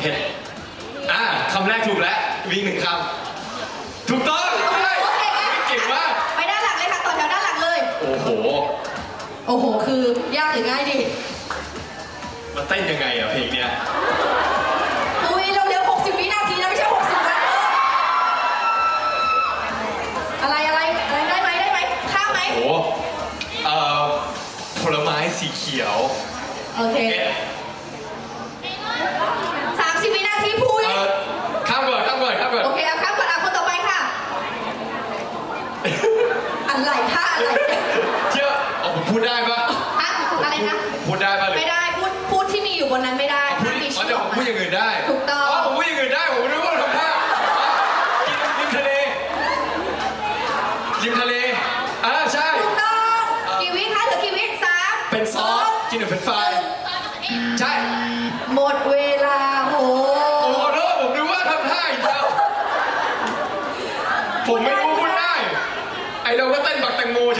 เผ็ดอ่าคำแรกถูกแล้วมีอีกหนึ่งคำถูกต้องใช่โอเคค่ะ เก่งมากไปด้านหลังเลยค่ะ ต่อแถวด้านหลังเลย โอ้โหโอ้โห คือยากหรือง่ายดี มาเต้นยังไงอะเพลงเนี้ยอุ้ยเร็วๆ60 วินาทีนะไม่ใช่ 60นะอะไรอะไรอะไรได้ไหมได้ไหมข้ามไหม โอ้โหเอ่อผลไม้สีเขียวโอเค เอ๊ะ 30 วินาทีพูด เอ่อข้ามก่อนข้ามก่อนข้ามก่อน โอเคเอาข้ามก่อนอะคนต่อไปค่ะ อะไรท่าอะไรเชื่อเอาผมพูดได้ปะฮะอะไรนะ พูดได้ปะหรือไม่ได้พูดพูดที่มีอยู่บนนั้นไม่ได้พูดห้ามมีอ๋อชื่อเดี๋ยวอผอกมมาพูดอย่างอื่นได้ถูกต้องผมพูดอย่างอื่นได้ผมไม่รู้ว่าทำท่าอ๋อกินริมทะเลริมทะเลอ่าใช่ ถูกต้องกี่วิคะเหลือกี่วิสามเป็นซอสกินกับเป็นไฟรายใช่ หมดเวลาโหโอ้โหโทษผมนึกว่าทำท่าอีกแล้วผมไม่รู้พูดได้